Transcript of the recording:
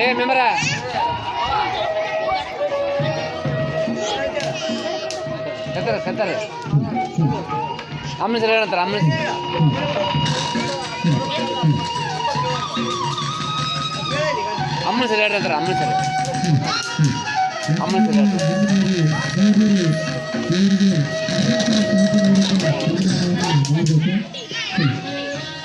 ஏ மெமரா செத்தர செத்தர அம்மன் சில இடத்துல அம்மன் அம்மன் சில இடத்துல அம்மன் சில அம்மன் சில இடத்துல